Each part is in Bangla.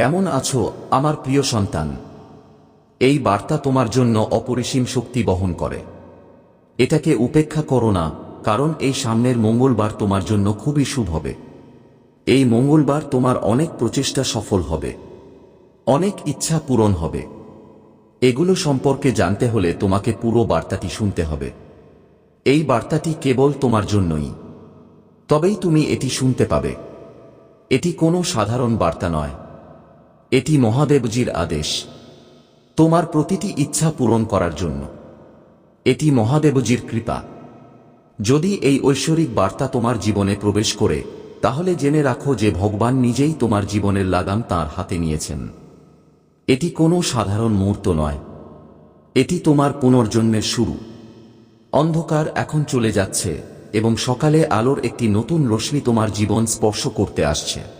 কেমন আছো, আমার প্রিয় সন্তান? এই বার্তা তোমার জন্য অপরিসীম শক্তি বহন করে। এটাকে উপেক্ষা করো না, কারণ এই সামনের মঙ্গলবার তোমার জন্য খুবই শুভ হবে। এই মঙ্গলবার তোমার অনেক প্রচেষ্টা সফল হবে। অনেক ইচ্ছা পূরণ হবে। এগুলো সম্পর্কে জানতে হলে তোমাকে পুরো বার্তাটি শুনতে হবে। এই বার্তাটি কেবল তোমার জন্যই। তবেই তুমি এটি শুনতে পাবে। এটি কোনো সাধারণ বার্তা নয়। এটি মহাদেবজির আদেশ। তোমার প্রতিটি ইচ্ছা পূরণ করার জন্য। এটি মহাদেবজির কৃপা। যদি এই ঐশ্বরিক বার্তা তোমার জীবনে প্রবেশ করে, তাহলে জেনে রাখো যে ভগবান নিজেই তোমার জীবনের লাগাম তার হাতে নিয়েছেন। এটি কোনো সাধারণ মুহূর্ত নয়। এটি তোমার পুনর্জন্মের শুরু। অন্ধকার এখন চলে যাচ্ছে এবং সকালে আলোর একটি নতুন রশ্মি তোমার জীবন স্পর্শ করতে আসছে।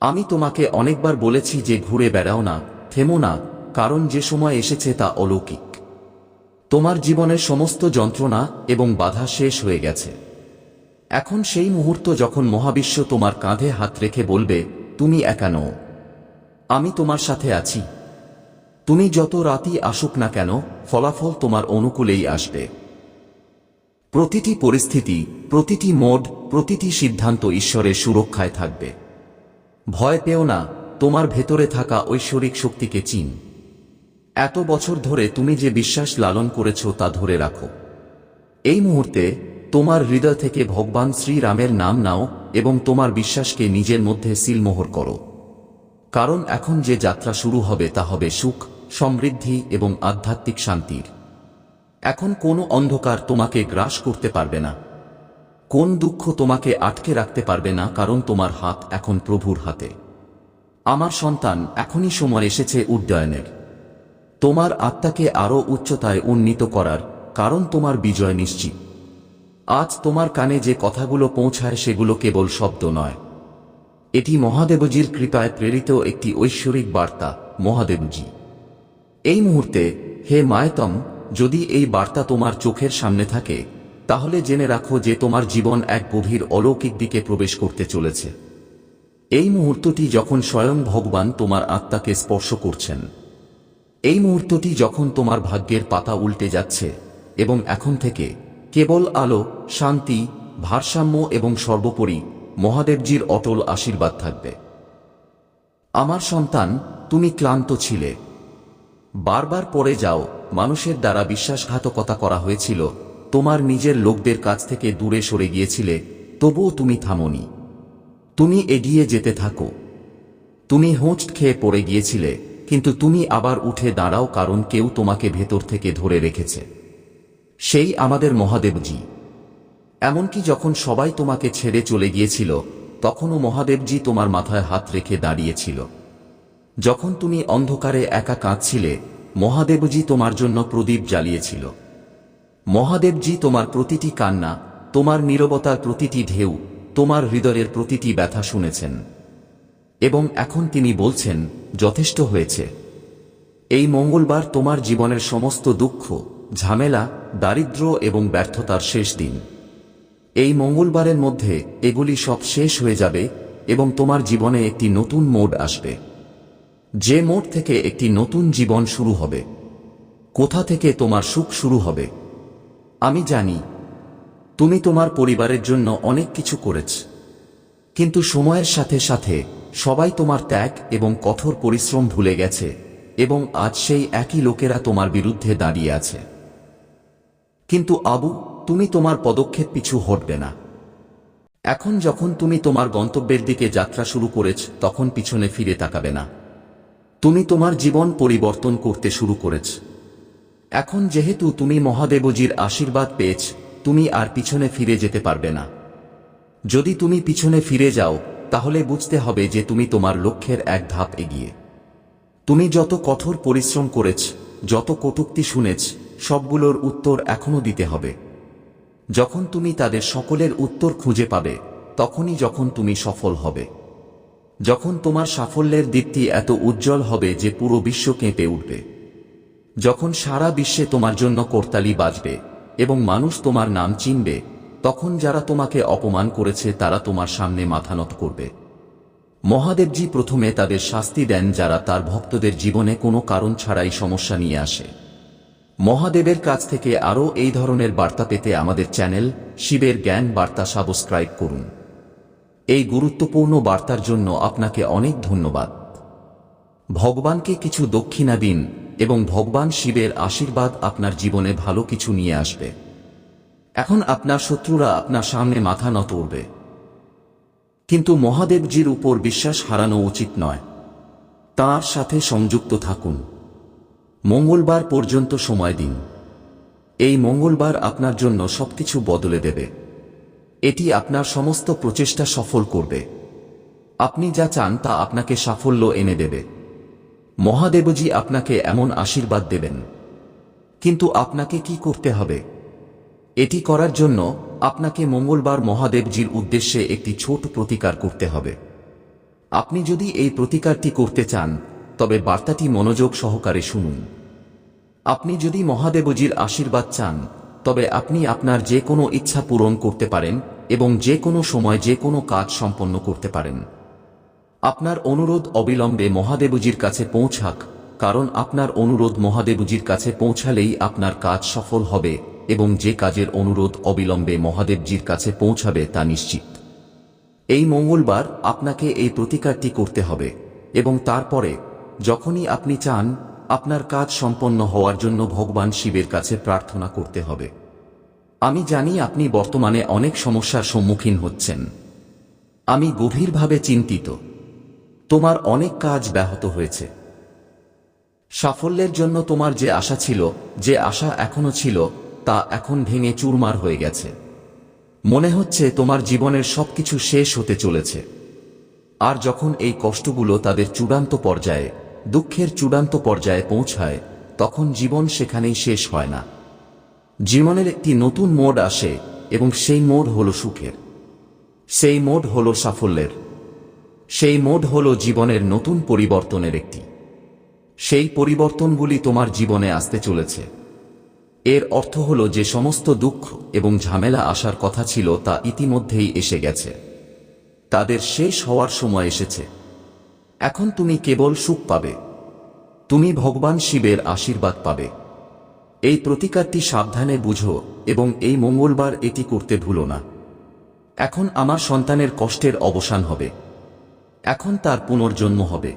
আমি তোমাকে অনেকবার বলেছি যে ঘুরে বেড়াও না, থেমো না, কারণ যে সময় এসেছে তা অলৌকিক। তোমার জীবনের সমস্ত যন্ত্রণা এবং বাধা শেষ হয়ে গেছে। এখন সেই মুহূর্ত যখন মহাবিশ্ব তোমার কাঁধে হাত রেখে বলবে, তুমি একা নও। আমি তোমার সাথে আছি। তুমি যত রাতই আসুক না কেন, ফলাফল তোমার অনুকূলেই আসবে। প্রতিটি পরিস্থিতি, প্রতিটি মোড, প্রতিটি সিদ্ধান্ত ঈশ্বরের সুরক্ষায় থাকবে। ভয় পেও না, তোমার ভেতরে থাকা ঐশ্বরিক শক্তিকে চিন। এত বছর ধরে তুমি যে বিশ্বাস লালন করেছ তা ধরে রাখো। এই মুহূর্তে, তোমার হৃদয় থেকে ভগবান শ্রীরামের নাম নাও এবং তোমার বিশ্বাসকে নিজের মধ্যে সিলমোহর করো। কারণ এখন যে যাত্রা শুরু হবে তা হবে সুখ, সমৃদ্ধি এবং আধ্যাত্মিক শান্তির। এখন কোনো অন্ধকার তোমাকে গ্রাস করতে পারবে না। কোন দুঃখ তোমাকে আটকে রাখতে পারবে না কারণ তোমার হাত এখন প্রভুর হাতে। আমার সন্তান এখনই সময় এসেছে উড্ডয়নের। তোমার আত্মাকে আরও উচ্চতায় উন্নীত করার কারণ তোমার বিজয় নিশ্চিত। আজ তোমার কানে যে কথাগুলো পৌঁছায় সেগুলো কেবল শব্দ নয়। এটি মহাদেবজির কৃপায় প্রেরিত একটি ঐশ্বরিক বার্তা, মহাদেবজি। এই মুহূর্তে, হে মায়তম, যদি এই বার্তা তোমার চোখের সামনে থাকে তাহলে জেনে রাখো যে তোমার জীবন এক গভীর অলৌকিক দিকে প্রবেশ করতে চলেছে। এই মুহূর্তটি যখন স্বয়ং ভগবান তোমার আত্মাকে স্পর্শ করছেন। এই মুহূর্তটি যখন তোমার ভাগ্যের পাতা উল্টে যাচ্ছে এবং এখন থেকে কেবল আলো, শান্তি, ভারসাম্য এবং সর্বোপরি মহাদেবজির অটল আশীর্বাদ থাকবে। আমার সন্তান, তুমি ক্লান্ত ছিলে। বারবার পড়ে যাও, মানুষের দ্বারা বিশ্বাসঘাতকতা করা হয়েছিল তোমার নিজের লোকদের কাছ থেকে দূরে সরে গিয়েছিলে, তবুও তুমি থামনি। তুমি এগিয়ে যেতে থাকো। তুমি হোঁচ খেয়ে পড়ে গিয়েছিলে, কিন্তু তুমি আবার উঠে দাঁড়াও কারণ কেউ তোমাকে ভেতর থেকে ধরে রেখেছে। সেই আমাদের মহাদেবজি। এমনকি যখন সবাই তোমাকে ছেড়ে চলে গিয়েছিল, তখনও মহাদেবজি তোমার মাথায় হাত রেখে দাঁড়িয়েছিল। যখন তুমি অন্ধকারে একা কাঁদছিলে, মহাদেবজি তোমার জন্য প্রদীপ জ্বালিয়েছিল। মহাদেবজি তোমার প্রতিটি কান্না, তোমার নীরবতার প্রতিটি ঢেউ, তোমার হৃদয়ের প্রতিটি ব্যথা শুনেছেন। এবং এখন তিনি বলছেন, যথেষ্ট হয়েছে। এই মঙ্গলবার তোমার জীবনের সমস্ত দুঃখ, ঝামেলা, দারিদ্র এবং ব্যর্থতার শেষ দিন। এই মঙ্গলবারের মধ্যে এগুলি সব শেষ হয়ে যাবে এবং তোমার জীবনে একটি নতুন মোড আসবে। যে মোড থেকে একটি নতুন জীবন শুরু হবে। কোথা থেকে তোমার সুখ শুরু হবে? আমি জানি, তুমি তোমার পরিবারের জন্য অনেক কিছু করেছ। কিন্তু সময়ের সাথে সাথে সবাই তোমার ত্যাগ এবং কঠোর পরিশ্রম ভুলে গেছে এবং আজ সেই একই লোকেরা তোমার বিরুদ্ধে দাঁড়িয়ে আছে। কিন্তু আবু, তুমি তোমার পদক্ষেপ পিছু হটবে না। এখন যখন তুমি তোমার গন্তব্যের দিকে যাত্রা শুরু করেছ, তখন পিছনে ফিরে তাকাবে না। তুমি তোমার জীবন পরিবর্তন করতে শুরু করেছ। এখন যেহেতু তুমি মহাদেবজির আশীর্বাদ পেয়েছ, তুমি আর পিছনে ফিরে যেতে পারবে না। যদি তুমি পিছনে ফিরে যাও, তাহলে বুঝতে হবে যে তুমি তোমার লক্ষ্যের এক ধাপ এগিয়ে। তুমি যত কঠোর পরিশ্রম করেছ, যত কটুক্তি শুনেছ, সবগুলোর উত্তর এখনও দিতে হবে। যখন তুমি তাদের সকলের উত্তর খুঁজে পাবে, তখনই যখন তুমি সফল হবে। যখন তোমার সাফল্যের দীপ্তি এত উজ্জ্বল হবে যে পুরো বিশ্ব কেঁপে উঠবে। যখন সারা বিশ্বে তোমার জন্য করতালি বাজবে এবং মানুষ তোমার নাম চিনবে, তখন যারা তোমাকে অপমান করেছে তারা তোমার সামনে মাথা নত করবে। মহাদেবজি প্রথমে তাদের শাস্তি দেন যারা তার ভক্তদের জীবনে কোনো কারণ ছাড়াই সমস্যা নিয়ে আসে। মহাদেবের কাছ থেকে আরও এই ধরনের বার্তা পেতে আমাদের চ্যানেল শিবের জ্ঞান বার্তা সাবস্ক্রাইব করুন। এই গুরুত্বপূর্ণ বার্তার জন্য আপনাকে অনেক ধন্যবাদ। ভগবানকে কিছু দক্ষিণা দিন এবং ভগবান শিবের আশীর্বাদ আপনার জীবনে ভালো কিছু নিয়ে আসবে। এখন আপনার শত্রুরা আপনার সামনে মাথা নত উঠবে কিন্তু মহাদেবজির উপর বিশ্বাস হারানো উচিত নয়। তার সাথে সংযুক্ত থাকুন। মঙ্গলবার পর্যন্ত সময় দিন। এই মঙ্গলবার আপনার জন্য সবকিছু বদলে দেবে। এটি আপনার সমস্ত প্রচেষ্টা সফল করবে। আপনি যা চান তা আপনাকে সাফল্য এনে দেবে। মহাদেবজি আপনাকে এমন আশীর্বাদ দেবেন। কিন্তু আপনাকে কি করতে হবে? এটি করার জন্য আপনাকে মঙ্গলবার মহাদেবজির উদ্দেশ্যে একটি ছোট প্রতিকার করতে হবে। আপনি যদি এই প্রতিকারটি করতে চান, তবে বার্তাটি মনোযোগ সহকারে শুনুন। আপনি যদি মহাদেবজির আশীর্বাদ চান, তবে আপনি আপনার যে কোনো ইচ্ছা পূরণ করতে পারেন এবং যে কোনো সময় যে কোনো কাজ সম্পন্ন করতে পারেন। আপনার অনুরোধ অবিলম্বে মহাদেবজির কাছে পৌঁছাক, কারণ আপনার অনুরোধ মহাদেবজির কাছে পৌঁছালেই আপনার কাজ সফল হবে এবং যে কাজের অনুরোধ অবিলম্বে মহাদেবজির কাছে পৌঁছাবে তা নিশ্চিত। এই মঙ্গলবার আপনাকে এই প্রতিকারটি করতে হবে এবং তারপরে, যখনই আপনি চান, আপনার কাজ সম্পন্ন হওয়ার জন্য ভগবান শিবের কাছে প্রার্থনা করতে হবে। আমি জানি আপনি বর্তমানে অনেক সমস্যার সম্মুখীন হচ্ছেন। আমি গভীরভাবে চিন্তিত। তোমার অনেক কাজ ব্যাহত হয়েছে। সাফল্যের জন্য তোমার যে আশা ছিল, যে আশা এখনও ছিল, তা এখন ভেঙে চুরমার হয়ে গেছে। মনে হচ্ছে তোমার জীবনের সবকিছু শেষ হতে চলেছে। আর যখন এই কষ্টগুলো তাদের চূড়ান্ত পর্যায়ে, দুঃখের চূড়ান্ত পর্যায়ে পৌঁছায়, তখন জীবন সেখানেই শেষ হয় না। জীবনের একটি নতুন মোড আসে, এবং সেই মোড হল সুখের। সেই মোড হল সাফল্যের। সেই মোড হল জীবনের নতুন পরিবর্তনের একটি। সেই পরিবর্তনগুলি তোমার জীবনে আসতে চলেছে। এর অর্থ হল যে সমস্ত দুঃখ এবং ঝামেলা আসার কথা ছিল তা ইতিমধ্যেই এসে গেছে। তাদের শেষ হওয়ার সময় এসেছে। এখন তুমি কেবল সুখ পাবে। তুমি ভগবান শিবের আশীর্বাদ পাবে। এই প্রতিকারটি সাবধানে বুঝো এবং এই মঙ্গলবার এটি করতে ভুলো না। এখন আমার সন্তানের কষ্টের অবসান হবে। এখন তার পুনর্জন্ম হবে।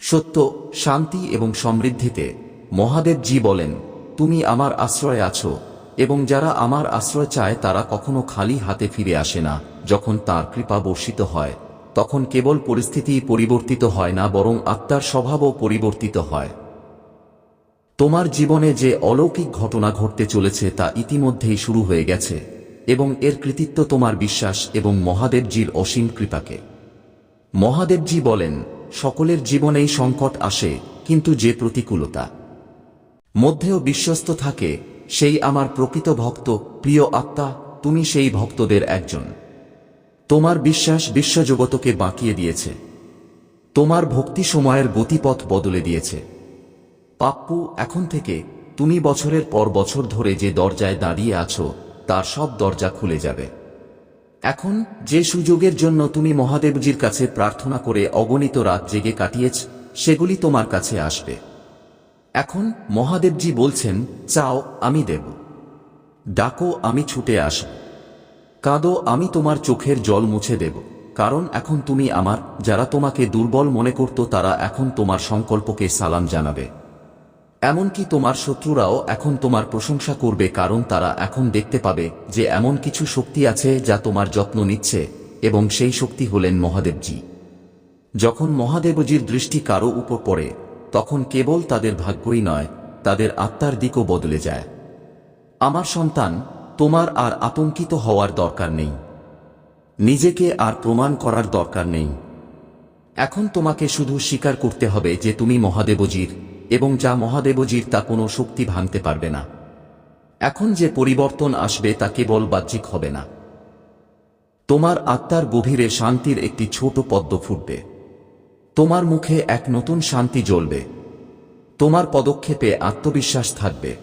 সত্য, শান্তি এবং সমৃদ্ধিতে মহাদেবজি বলেন, তুমি আমার আশ্রয় আছো এবং যারা আমার আশ্রয় চায় তারা কখনো খালি হাতে ফিরে আসে না। যখন তার কৃপা বর্ষিত হয়, তখন কেবল পরিস্থিতি পরিবর্তিত হয় না, বরং আত্মার স্বভাবও পরিবর্তিত হয়। তোমার জীবনে যে অলৌকিক ঘটনা ঘটতে চলেছে তা ইতিমধ্যেই শুরু হয়ে গেছে এবং এর কৃতিত্ব তোমার বিশ্বাস এবং মহাদেবজির অসীম কৃপাকে। মহাদেবজি বলেন, সকলের জীবনেই সংকট আসে, কিন্তু যে প্রতিকূলতা মধ্যেও বিশ্বস্ত থাকে, সেই আমার প্রকৃত ভক্ত, প্রিয় আত্মা, তুমি সেই ভক্তদের একজন। তোমার বিশ্বাস বিশ্বজগতকে বাঁকিয়ে দিয়েছে। তোমার ভক্তি সময়ের গতিপথ বদলে দিয়েছে। পাপ্পু, এখন থেকে তুমি বছরের পর বছর ধরে যে দরজায় দাঁড়িয়ে আছো, তার সব দরজা খুলে যাবে। এখন, যে সুযোগের জন্য তুমি মহাদেবজির কাছে প্রার্থনা করে অগণিত রাত জেগে কাটিয়েছ, সেগুলি তোমার কাছে আসবে। এখন, মহাদেবজি বলছেন, চাও, আমি দেব। ডাকো, আমি ছুটে আসব। কাঁদো, আমি তোমার চোখের জল মুছে দেব। কারণ এখন তুমি আমার, যারা তোমাকে দুর্বল মনে করত তারা এখন তোমার সংকল্পকে সালাম জানাবে। এমনকি তোমার শত্রুরাও এখন তোমার প্রশংসা করবে কারণ তারা এখন দেখতে পাবে যে এমন কিছু শক্তি আছে যা তোমার যত্ন নিচ্ছে এবং সেই শক্তি হলেন মহাদেবজি। যখন মহাদেবজির দৃষ্টি কারও উপর পড়ে, তখন কেবল তাদের ভাগ্যই নয়, তাদের আত্মার দিকও বদলে যায়। আমার সন্তান, তোমার আর আতঙ্কিত হওয়ার দরকার নেই। নিজেকে আর প্রমাণ করার দরকার নেই। এখন তোমাকে শুধু স্বীকার করতে হবে যে তুমি মহাদেবজির এবং যা মহাদেবজির তা কোনো শক্তি ভাঙতে পারবে না। এখন যে পরিবর্তন আসবে তা কেবল বাহ্যিক হবে না। তোমার আত্মার গভীরে শান্তির একটি ছোট পদ্ম ফুটবে। তোমার মুখে এক নতুন শান্তি জ্বলবে। তোমার পদক্ষেপে আত্মবিশ্বাস থাকবে।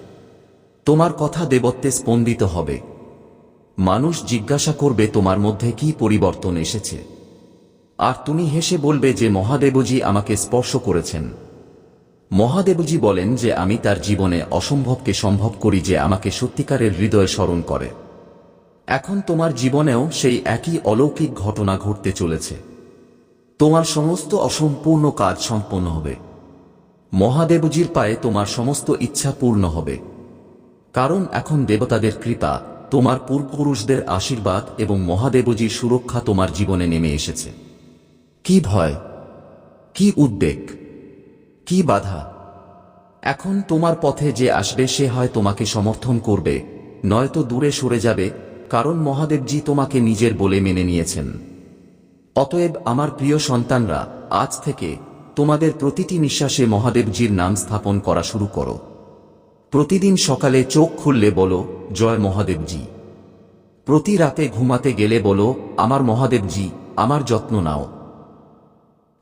তোমার কথা দেবত্বে স্পন্দিত হবে। মানুষ জিজ্ঞাসা করবে তোমার মধ্যে কি পরিবর্তন এসেছে। আর তুমি হেসে বলবে যে মহাদেবজি আমাকে স্পর্শ করেছেন। মহাদেবজি বলেন যে আমি তার জীবনে অসম্ভবকে সম্ভব করি যে আমাকে সত্যিকারের হৃদয়ে স্মরণ করে। এখন তোমার জীবনেও সেই একই অলৌকিক ঘটনা ঘটতে চলেছে। তোমার সমস্ত অসম্পূর্ণ কাজ সম্পন্ন হবে। মহাদেবজির পায়ে তোমার সমস্ত ইচ্ছা পূর্ণ হবে। কারণ এখন দেবতাদের কৃপা, তোমার পূর্বপুরুষদের আশীর্বাদ এবং মহাদেবজির সুরক্ষা তোমার জীবনে নেমে এসেছে। কি ভয়? কি উদ্বেগ? কি বাধা? এখন তোমার পথে যে আসবে, সে হয় তোমাকে সমর্থন করবে, নয়তো দূরে সরে যাবে, কারণ মহাদেবজি তোমাকে নিজের বলে মেনে নিয়েছেন। অতএব আমার প্রিয় সন্তানরা, আজ থেকে তোমাদের প্রতিটি নিঃশ্বাসে মহাদেবজির নাম স্থাপন করা শুরু করো। প্রতিদিন সকালে চোখ খুললে বলো, জয় মহাদেবজি। প্রতি রাতে ঘুমাতে গেলে বলো, আমার মহাদেবজি, আমার যত্ন নাও।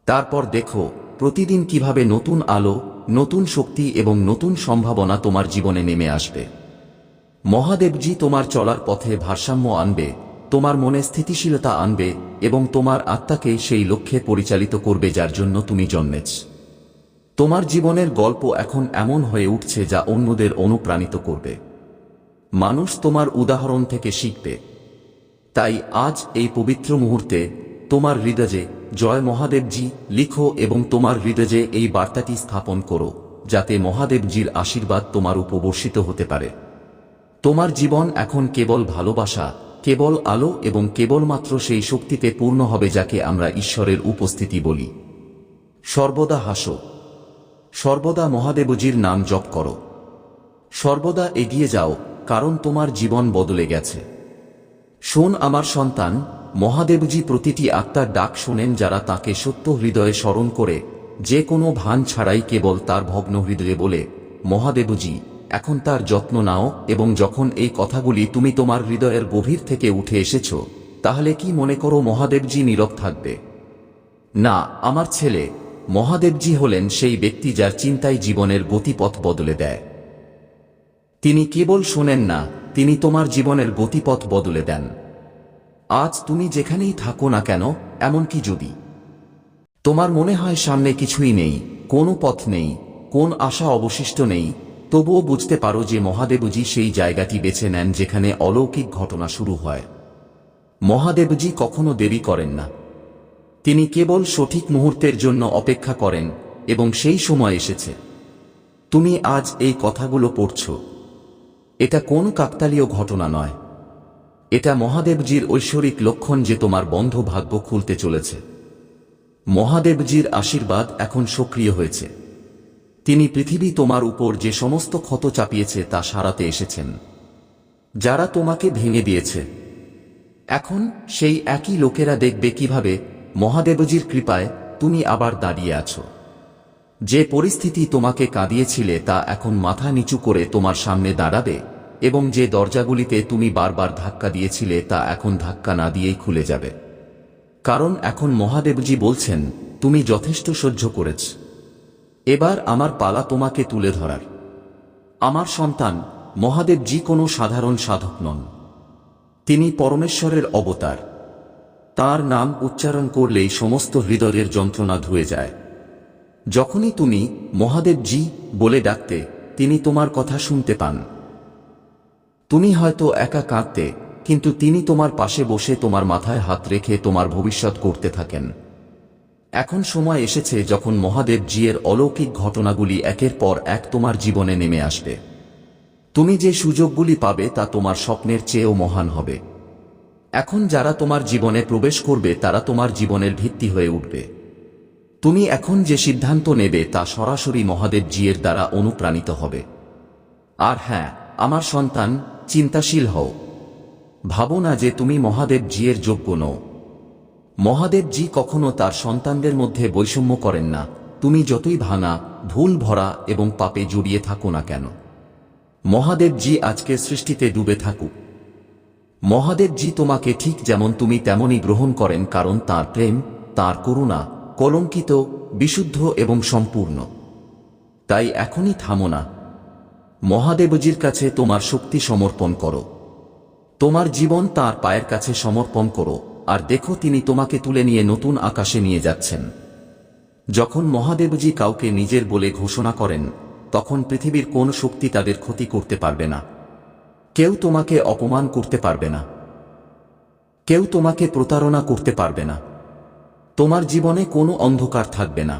তারপর দেখো প্রতিদিন কীভাবে নতুন আলো, নতুন শক্তি এবং নতুন সম্ভাবনা তোমার জীবনে নেমে আসবে। মহাদেবজি তোমার চলার পথে ভারসাম্য আনবে, তোমার মনে স্থিতিশীলতা আনবে এবং তোমার আত্মাকে সেই লক্ষ্যে পরিচালিত করবে যার জন্য তুমি জন্মেছ। তোমার জীবনের গল্প এখন এমন হয়ে উঠছে যা অন্যদের অনুপ্রাণিত করবে। মানুষ তোমার উদাহরণ থেকে শিখবে। তাই আজ এই পবিত্র মুহূর্তে তোমার হৃদয়ে জয় মহাদেবজি, লিখো এবং তোমার হৃদয়ে এই বার্তাটি স্থাপন করো, যাতে মহাদেবজির আশীর্বাদ তোমার উপবর্ষিত হতে পারে। তোমার জীবন এখন কেবল ভালোবাসা, কেবল আলো এবং কেবলমাত্র সেই শক্তিতে পূর্ণ হবে যাকে আমরা ঈশ্বরের উপস্থিতি বলি। সর্বদা হাসো। সর্বদা মহাদেবজির নাম জপ করো। সর্বদা এগিয়ে যাও, কারণ তোমার জীবন বদলে গেছে। শোন আমার সন্তান মহাদেবজি প্রতিটি আত্মার ডাক শোনেন যারা তাকে সত্য হৃদয়ে স্মরণ করে, যে কোনো ভান ছাড়াই কেবল তার ভগ্ন হৃদয়ে বলে, মহাদেবজি, এখন তার যত্ন নাও এবং যখন এই কথাগুলি তুমি তোমার হৃদয়ের গভীর থেকে উঠে এসেছ, তাহলে কি মনে করো মহাদেবজি নীরব থাকবে? না, আমার ছেলে, মহাদেবজি হলেন সেই ব্যক্তি যার চিন্তায় জীবনের গতিপথ বদলে দেয়। তিনি কেবল শোনেন না, তিনি তোমার জীবনের গতিপথ বদলে দেন। আজ তুমি যেখানেই থাকো না কেন, এমনকি যদি। তোমার মনে হয় সামনে কিছুই নেই, কোনো পথ নেই, কোন আশা অবশিষ্ট নেই, তবুও বুঝতে পারো যে মহাদেবজি সেই জায়গাটি বেছে নেন যেখানে অলৌকিক ঘটনা শুরু হয়। মহাদেবজি কখনো দেরি করেন না। তিনি কেবল সঠিক মুহূর্তের জন্য অপেক্ষা করেন, এবং সেই সময় এসেছে। তুমি আজ এই কথাগুলো পড়ছ। এটা কোন কাকতালীয় ঘটনা নয়। এটা মহাদেবজির ঐশ্বরিক লক্ষণ যে তোমার বন্ধ ভাগ্য খুলতে চলেছে। মহাদেবজির আশীর্বাদ এখন সক্রিয় হয়েছে। তিনি পৃথিবী তোমার উপর যে সমস্ত ক্ষত চাপিয়েছে তা সারাতে এসেছেন। যারা তোমাকে ভেঙে দিয়েছে। এখন সেই একই লোকেরা দেখবে কীভাবে মহাদেবজির কৃপায় তুমি আবার দাঁড়িয়ে আছো। যে পরিস্থিতি তোমাকে কাঁদিয়েছিলে তা এখন মাথা নিচু করে তোমার সামনে দাঁড়াবে। এবং যে দরজাগুলিতে তুমি বারবার ধাক্কা দিয়েছিলে তা এখন ধাক্কা না দিয়েই খুলে যাবে। কারণ এখন মহাদেবজি বলছেন, তুমি যথেষ্ট সহ্য করেছ। এবার আমার পালা তোমাকে তুলে ধরার। আমার সন্তান, মহাদেবজি কোনো সাধারণ সাধক নন। তিনি পরমেশ্বরের অবতার। তার নাম উচ্চারণ করলেই সমস্ত হৃদয়ের যন্ত্রণা ধুয়ে যায়। যখনই তুমি মহাদেবজি বলে ডাকতে, তিনি তোমার কথা শুনতে পান। তুমি হয়তো একা কাঁদতে, কিন্তু তিনি তোমার পাশে বসে তোমার মাথায় হাত রেখে তোমার ভবিষ্যৎ করতে থাকেন। এখন সময় এসেছে যখন মহাদেব জিয়ের অলৌকিক ঘটনাগুলি একের পর এক তোমার জীবনে নেমে আসবে। তুমি যে সুযোগগুলি পাবে তা তোমার স্বপ্নের চেয়েও মহান হবে। এখন যারা তোমার জীবনে প্রবেশ করবে, তারা তোমার জীবনের ভিত্তি হয়ে উঠবে। তুমি এখন যে সিদ্ধান্ত নেবে, তা সরাসরি মহাদেব জিয়ের দ্বারা অনুপ্রাণিত হবে। আর হ্যাঁ আমার সন্তান চিন্তাশীল হও। ভাবো না যে তুমি মহাদেব জিয়ের যোগ্য নও। মহাদেব জি কখনো তার সন্তানদের মধ্যে বৈষম্য করেন না। তুমি যতই ভাঙা, ভুল ভরা এবং পাপে জড়িয়ে থাকো না কেন। মহাদেব জি আজকে সৃষ্টিতে ডুবে থাকুক। মহাদেব জি তোমাকে ঠিক যেমন তুমি তেমনই গ্রহণ করেন কারণ তার প্রেম, তার করুণা কলঙ্কিত, বিশুদ্ধ এবং সম্পূর্ণ। তাই এখনই থামো না। মহাদেবজির কাছে তোমার শক্তি সমর্পণ করো। তোমার জীবন তার পায়ের কাছে সমর্পণ করো, আর দেখো তিনি তোমাকে তুলে নিয়ে নতুন আকাশে নিয়ে যাচ্ছেন। যখন মহাদেবজি কাউকে নিজের বলে ঘোষণা করেন, তখন পৃথিবীর কোন শক্তি তাদের ক্ষতি করতে পারবে না। কেউ তোমাকে অপমান করতে পারবে না। কেউ তোমাকে প্রতারণা করতে পারবে না। তোমার জীবনে কোনো অন্ধকার থাকবে না।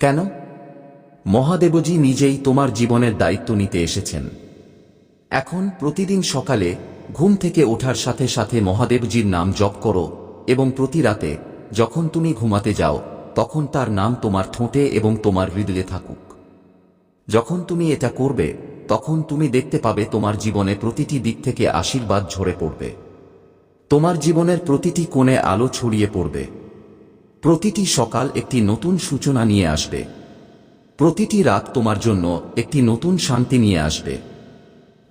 কেন? মহাদেবজি নিজেই তোমার জীবনের দায়িত্ব নিতে এসেছেন। এখন প্রতিদিন সকালে ঘুম থেকে ওঠার সাথে সাথে মহাদেবজির নাম জপ করো এবং প্রতি রাতে যখন তুমি ঘুমাতে যাও, তখন তার নাম তোমার ঠোঁটে এবং তোমার হৃদয়ে থাকুক। যখন তুমি এটা করবে, তখন তুমি দেখতে পাবে তোমার জীবনে প্রতিটি দিক থেকে আশীর্বাদ ঝরে পড়বে। তোমার জীবনের প্রতিটি কোণে আলো ছড়িয়ে পড়বে। প্রতিটি সকাল একটি নতুন সূচনা নিয়ে আসবে। প্রতিটি রাত তোমার জন্য একটি নতুন শান্তি নিয়ে আসবে।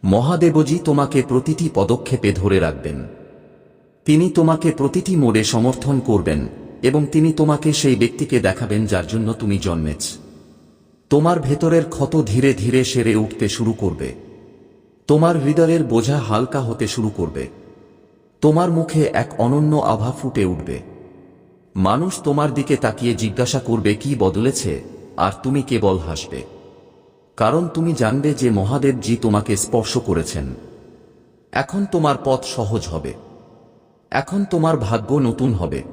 মহাদেবজি তোমাকে প্রতিটি পদক্ষেপে ধরে রাখবেন। তিনি তোমাকে প্রতিটি মোড়ে সমর্থন করবেন এবং তিনি তোমাকে সেই ব্যক্তিকে দেখাবেন যার জন্য তুমি জন্মেছ। তোমার ভেতরের ক্ষত ধীরে ধীরে সেরে উঠতে শুরু করবে। তোমার হৃদয়ের বোঝা হালকা হতে শুরু করবে। তোমার মুখে এক অনন্য আভা ফুটে উঠবে। মানুষ তোমার দিকে তাকিয়ে জিজ্ঞাসা করবে, কি বদলেছে? আর তুমি কেবল হাসবে। কারণ তুমি জানবে যে মহাদেবজি তোমাকে স্পর্শ করেছেন। এখন তোমার পথ সহজ হবে। এখন তোমার ভাগ্য নতুন হবে।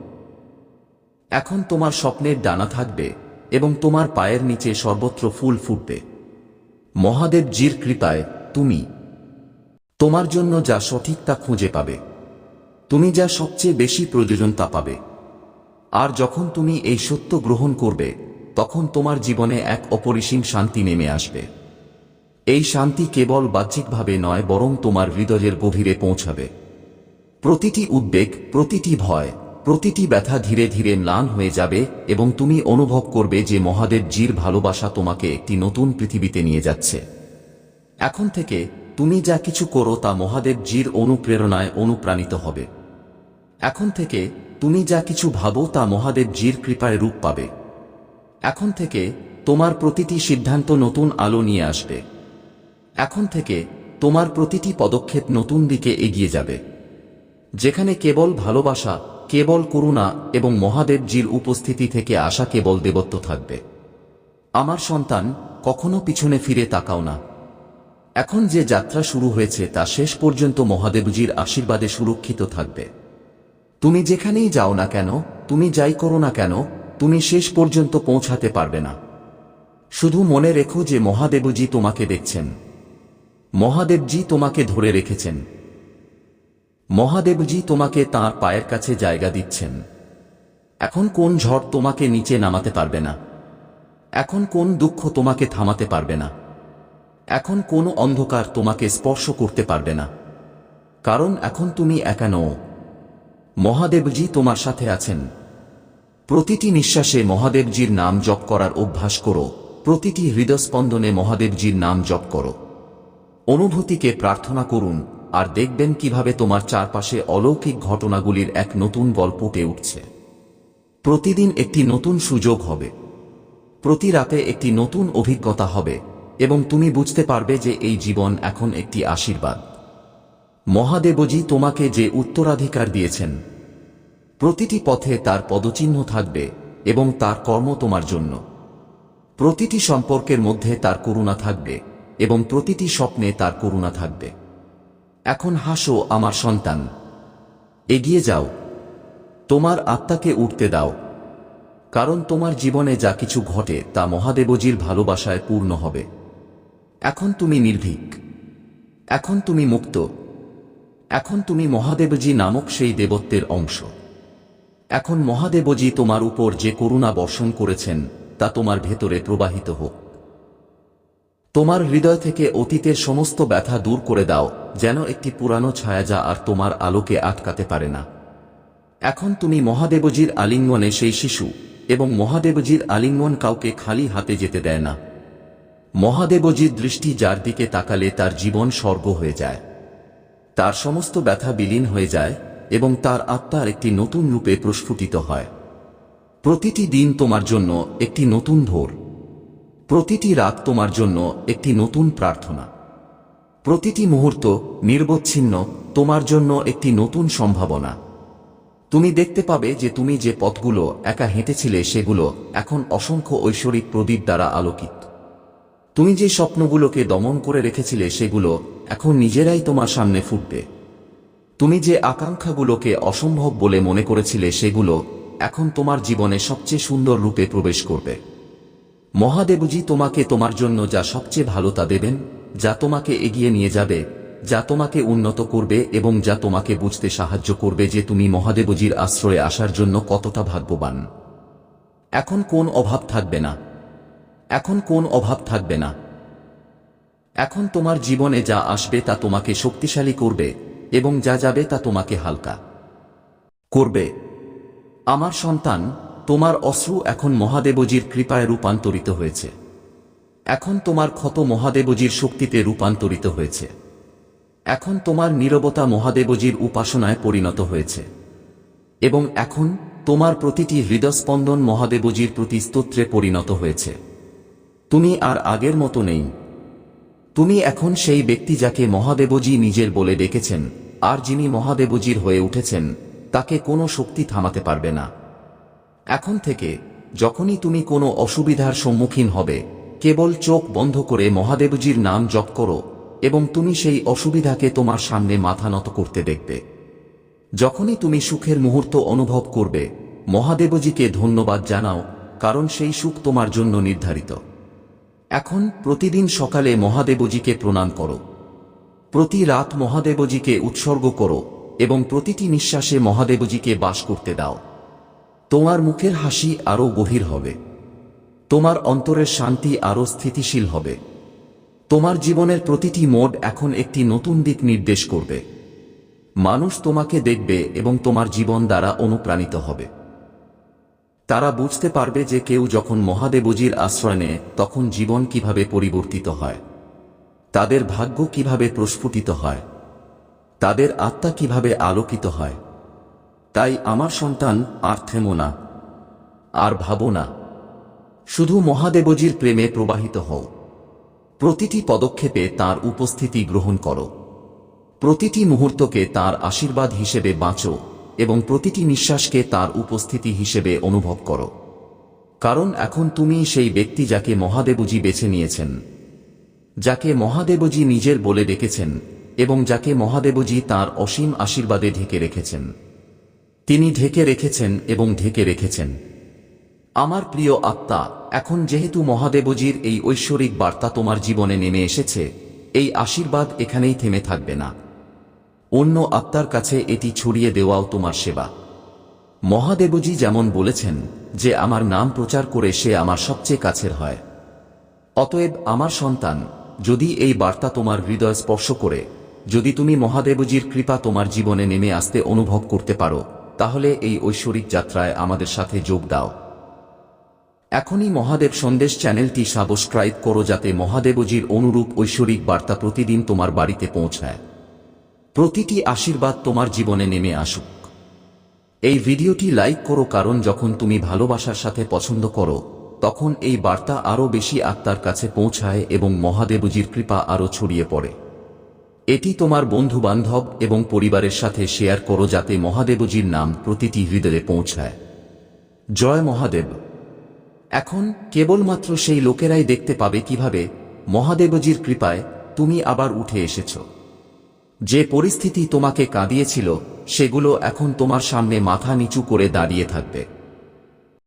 এখন তোমার স্বপ্নের ডানা থাকবে এবং তোমার পায়ের নিচে সর্বত্র ফুল ফুটবে। মহাদেবজির কৃপায় তুমি তোমার জন্য যা সঠিক তা খুঁজে পাবে। তুমি যা সবচেয়ে বেশি প্রয়োজন তা পাবে। আর যখন তুমি এই সত্য গ্রহণ করবে তখন তোমার জীবনে এক অপরিসীম শান্তি নেমে আসবে। এই শান্তি কেবল বাহ্যিকভাবে নয়, বরং তোমার হৃদয়ের গভীরে পৌঁছাবে। প্রতিটি উদ্বেগ, প্রতিটি ভয়, প্রতিটি ব্যথা ধীরে ধীরে ম্লান হয়ে যাবে এবং তুমি অনুভব করবে যে মহাদেব জির ভালোবাসা তোমাকে একটি নতুন পৃথিবীতে নিয়ে যাচ্ছে। এখন থেকে তুমি যা কিছু করো তা মহাদেব জির অনুপ্রেরণায় অনুপ্রাণিত হবে। এখন থেকে তুমি যা কিছু ভাবো তা মহাদেব জির কৃপায় রূপ পাবে। এখন থেকে তোমার প্রতিটি সিদ্ধান্ত নতুন আলো নিয়ে আসবে। এখন থেকে তোমার প্রতিটি পদক্ষেপ নতুন দিকে এগিয়ে যাবে। যেখানে কেবল ভালোবাসা, কেবল করুণা এবং মহাদেবজির উপস্থিতি থেকে আসা কেবল দেবত্ব থাকবে। আমার সন্তান, কখনো পিছনে ফিরে তাকাও না। এখন যে যাত্রা শুরু হয়েছে তা শেষ পর্যন্ত মহাদেবজির আশীর্বাদে সুরক্ষিত থাকবে। তুমি যেখানেই যাও না কেন, তুমি যাই করো না কেন তুমি শেষ পর্যন্ত পৌঁছাতে পারবে না। শুধু মনে রেখো যে মহাদেবজি তোমাকে দেখছেন। মহাদেবজি তোমাকে ধরে রেখেছেন। মহাদেবজি তোমাকে তাঁর পায়ের কাছে জায়গা দিচ্ছেন। এখন কোন ঝড় তোমাকে নিচে নামাতে পারবে না? এখন কোন দুঃখ তোমাকে থামাতে পারবে না? এখন কোন অন্ধকার তোমাকে স্পর্শ করতে পারবে না? কারণ এখন তুমি একা নও। মহাদেবজি তোমার সাথে আছেন। প্রতিটি নিঃশ্বাসে মহাদেবজির নাম জপ করার অভ্যাস করো, প্রতিটি হৃদস্পন্দনে মহাদেবজির নাম জপ করো। অনুভূতিকে প্রার্থনা করুন, আর দেখবেন কীভাবে তোমার চারপাশে অলৌকিক ঘটনাগুলির এক নতুন গল্প উঠে উঠছে। প্রতিদিন একটি নতুন সুযোগ হবে। প্রতি রাতে একটি নতুন অভিজ্ঞতা হবে, এবং তুমি বুঝতে পারবে যে এই জীবন এখন একটি আশীর্বাদ। মহাদেবজি তোমাকে যে উত্তরাধিকার দিয়েছেন প্রতিটি পথে তার পদচিহ্ন থাকবে এবং তার কর্ম তোমার জন্য। প্রতিটি সম্পর্কের মধ্যে তার করুণা থাকবে এবং প্রতিটি স্বপ্নে তার করুণা থাকবে। এখন হাসো, আমার সন্তান। এগিয়ে যাও। তোমার আত্মাকে উঠতে দাও। কারণ তোমার জীবনে যা কিছু ঘটে তা মহাদেবজির ভালোবাসায় পূর্ণ হবে। এখন তুমি নির্ভীক। এখন তুমি মুক্ত। এখন তুমি মহাদেবজি নামক সেই দেবত্বের অংশ। এখন মহাদেবজি তোমার উপর যে করুণা বর্ষণ করেছেন, তা তোমার ভেতরে প্রবাহিত হোক। তোমার হৃদয় থেকে অতীতের সমস্ত ব্যথা দূর করে দাও, যেন একটি পুরানো ছায়া যা আর তোমার আলোকে আটকাতে পারে না। এখন তুমি মহাদেবজির আলিঙ্গনে সেই শিশু, এবং মহাদেবজির আলিঙ্গন কাউকে খালি হাতে যেতে দেয় না। মহাদেবজির দৃষ্টি যার দিকে তাকালে তার জীবন স্বর্গ হয়ে যায়। তার সমস্ত ব্যথা বিলীন হয়ে যায় এবং তার আত্মার একটি নতুন রূপে প্রস্ফুটিত হয়। প্রতিটি দিন তোমার জন্য একটি নতুন ভোর। প্রতিটি রাত তোমার জন্য একটি নতুন প্রার্থনা। প্রতিটি মুহূর্ত নির্বচ্ছিন্ন, তোমার জন্য একটি নতুন সম্ভাবনা। তুমি দেখতে পাবে যে তুমি যে পথগুলো একা হেঁটেছিলে সেগুলো এখন অসংখ্য ঐশ্বরিক প্রদীপ দ্বারা আলোকিত। তুমি যে স্বপ্নগুলোকে দমন করে রেখেছিলে সেগুলো এখন নিজেরাই তোমার সামনে ফুটবে। তুমি যে আকাঙ্ক্ষাগুলোকে অসম্ভব বলে মনে করেছিলে সেগুলো এখন তোমার জীবনে সবচেয়ে সুন্দর রূপে প্রবেশ করবে। মহাদেবজি তোমাকে তোমার জন্য যা সবচেয়ে ভালো তা দেবেন, যা তোমাকে এগিয়ে নিয়ে যাবে, যা তোমাকে উন্নত করবে এবং যা তোমাকে বুঝতে সাহায্য করবে যে তুমি মহাদেবজির আশ্রয়ে আসার জন্য কতটা ভাগ্যবান। এখন কোন অভাব থাকবে না। এখন কোন অভাব থাকবে না। এখন তোমার জীবনে যা আসবে তা তোমাকে শক্তিশালী করবে এবং যা যাবে তা তোমাকে হালকা করবে। আমার সন্তান, তোমার অশ্রু এখন মহাদেবজির কৃপায় রূপান্তরিত হয়েছে। এখন তোমার ক্ষত মহাদেবজির শক্তিতে রূপান্তরিত হয়েছে। এখন তোমার নীরবতা মহাদেবজির উপাসনায় পরিণত হয়েছে। এবং এখন তোমার প্রতিটি হৃদস্পন্দন মহাদেবজির প্রতি স্তোত্রে পরিণত হয়েছে। তুমি আর আগের মতো নেই। তুমি এখন সেই ব্যক্তি যাকে মহাদেবজি নিজের বলে ডেকেছেন, আর যিনি মহাদেবজির হয়ে উঠেছেন, তাকে কোনো শক্তি থামাতে পারবে না। এখন থেকে, যখনই তুমি কোনো অসুবিধার সম্মুখীন হবে, কেবল চোখ বন্ধ করে মহাদেবজির নাম জপ করো, এবং তুমি সেই অসুবিধাকে তোমার সামনে মাথা নত করতে দেখবে। যখনই তুমি সুখের মুহূর্ত অনুভব করবে, মহাদেবজিকে ধন্যবাদ জানাও, কারণ সেই সুখ তোমার জন্য নির্ধারিত। এখন প্রতিদিন সকালে মহাদেবজিকে প্রণাম করো। প্রতি রাত মহাদেবজিকে উৎসর্গ করো এবং প্রতিটি নিঃশ্বাসে মহাদেবজিকে বাস করতে দাও। তোমার মুখের হাসি আরও গভীর হবে। তোমার অন্তরের শান্তি আরও স্থিতিশীল হবে। তোমার জীবনের প্রতিটি মোড এখন একটি নতুন দিক নির্দেশ করবে। মানুষ তোমাকে দেখবে এবং তোমার জীবন দ্বারা অনুপ্রাণিত হবে। তারা বুঝতে পারবে যে কেউ যখন মহাদেবজির আশ্রয় নেয়, তখন জীবন কীভাবে পরিবর্তিত হয়। তাদের ভাগ্য কীভাবে প্রস্ফুটিত হয়। তাদের আত্মা কীভাবে আলোকিত হয়। তাই আমার সন্তান আর থেমো না, আর ভাবো না। শুধু মহাদেবজির প্রেমে প্রবাহিত হও। প্রতিটি পদক্ষেপে তার উপস্থিতি গ্রহণ করো। প্রতিটি মুহূর্তকে তার আশীর্বাদ হিসেবে বাঁচো। এবং প্রতিটি নিঃশ্বাসকে তার উপস্থিতি হিসেবে অনুভব করো। কারণ এখন তুমি সেই ব্যক্তি যাকে মহাদেবজি বেছে নিয়েছেন, যাকে মহাদেবজি নিজের বলে ডেকেছেন এবং যাকে মহাদেবজি তার অসীম আশীর্বাদে ঢেকে রেখেছেন। তিনি ঢেকে রেখেছেন এবং ঢেকে রেখেছেন। আমার প্রিয় আত্মা, এখন যেহেতু মহাদেবজির এই ঐশ্বরিক বার্তা তোমার জীবনে নেমে এসেছে, এই আশীর্বাদ এখানেই থেমে থাকবে না। অন্য আত্মার কাছে এটি ছড়িয়ে দেওয়াও তোমার সেবা। মহাদেবজি যেমন বলেছেন যে, আমার নাম প্রচার করে সে আমার সবচেয়ে কাছের হয়। অতএব আমার সন্তান, যদি এই বার্তা তোমার হৃদয় স্পর্শ করে, যদি তুমি মহাদেবজির কৃপা তোমার জীবনে নেমে আসতে অনুভব করতে পারো, তাহলে এই ঐশ্বরিক যাত্রায় আমাদের সাথে যোগ দাও। এখনই মহাদেব সন্দেশ চ্যানেলটি সাবস্ক্রাইব করো যাতে মহাদেবজির অনুরূপ ঐশ্বরিক বার্তা প্রতিদিন তোমার বাড়িতে পৌঁছায়। প্রতিটি আশীর্বাদ তোমার জীবনে নেমে আসুক। এই ভিডিওটি লাইক করো কারণ যখন তুমি ভালোবাসার সাথে পছন্দ করো, তখন এই বার্তা আরও বেশি আত্মার কাছে পৌঁছায় এবং মহাদেবজির কৃপা আরও ছড়িয়ে পড়ে। এটি তোমার বন্ধু বান্ধব এবং পরিবারের সাথে শেয়ার করো যাতে মহাদেবজির নাম প্রতিটি হৃদয়ে পৌঁছায়। জয় মহাদেব। এখন কেবলমাত্র সেই লোকেরাই দেখতে পাবে কীভাবে মহাদেবজির কৃপায় তুমি আবার উঠে এসেছ। যে পরিস্থিতি তোমাকে কাঁদিয়েছিল সেগুলো এখন তোমার সামনে মাথা নিচু করে দাঁড়িয়ে থাকবে।